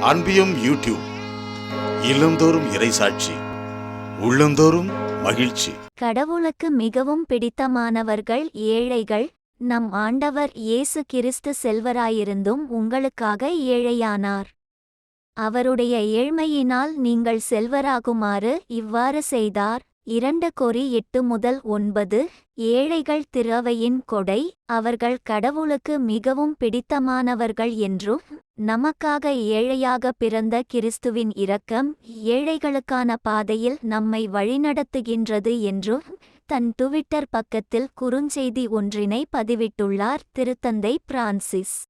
அன்பியும் YouTube இல்லந்தோறும் இறைசாட்சி உள்ளந்தோறும் மகிழ்ச்சி. கடவுளுக்கு மிகவும் பிடித்தமானவர்கள் ஏழைகள் நம் ஆண்டவர் இயேசு கிறிஸ்து செல்வராயிருந்தும் உங்களுக்காக ஏழையானார். அவருடைய ஏழ்மையினால் நீங்கள் செல்வராகுமாறு இவ்வாறு செய்தார். இரண்டு கொரி எட்டு முதல் ஒன்பது ஏழைகள் திரவையின் கொடை அவர்கள் கடவுளுக்கு மிகவும் பிடித்தமானவர்கள் என்றும் நமக்காக ஏழையாக பிறந்த கிறிஸ்துவின் இரக்கம் ஏழைகளுக்கான பாதையில் நம்மை வழிநடத்துகின்றது என்றும் தன் டுவிட்டர் பக்கத்தில் குறுஞ்செய்தி ஒன்றினை பதிவிட்டுள்ளார் திருத்தந்தை பிரான்சிஸ்.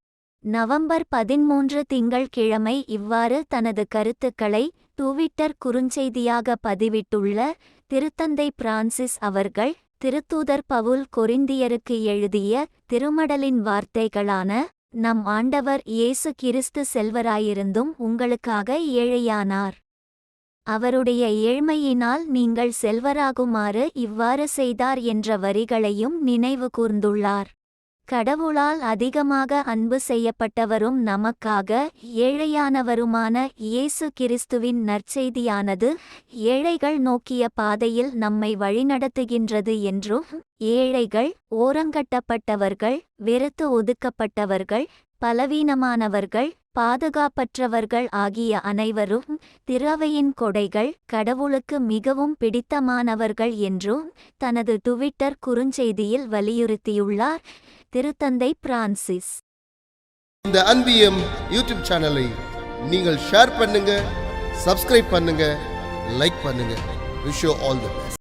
நவம்பர் பதிமூன்று திங்கள்கிழமை இவ்வாறு தனது கருத்துக்களை டுவிட்டர் குறுஞ்செய்தியாக பதிவிட்டுள்ள திருத்தந்தை பிரான்சிஸ் அவர்கள் திருத்தூதர் பவுல் கொரிந்தியருக்கு எழுதிய திருமடலின் வார்த்தைகளான நம் ஆண்டவர் இயேசு கிறிஸ்து செல்வராயிருந்தும் உங்களுக்காக ஏழையானார். அவருடைய ஏழ்மையினால் நீங்கள் செல்வராகுமாறு இவ்வாறு செய்தார் என்ற வரிகளையும் நினைவு கூர்ந்துள்ளார். கடவுளால் அதிகமாக அன்பு செய்யப்பட்டவரும் நமக்காக ஏழையானவருமான இயேசு கிறிஸ்துவின் நற்செய்தியானது ஏழைகள் நோக்கிய பாதையில் நம்மை வழிநடத்துகின்றது என்றும் ஏழைகள் ஓரங்கட்டப்பட்டவர்கள் வெறுத்து ஒதுக்கப்பட்டவர்கள் பலவீனமானவர்கள் பாதுகாப்பற்றவர்கள் ஆகிய அனைவரும் திரவையின் கொடைகள் கடவுளுக்கு மிகவும் பிடித்தமானவர்கள் என்றும் தனது டுவிட்டர் குறுஞ்செய்தியில் வலியுறுத்தியுள்ளார். திருத்தந்தை பிரான்சிஸ். இந்த அன்பியம் யூடியூப் சேனலை நீங்கள் ஷேர் பண்ணுங்க சப்ஸ்கிரைப் பண்ணுங்க லைக் பண்ணுங்க. Wish all the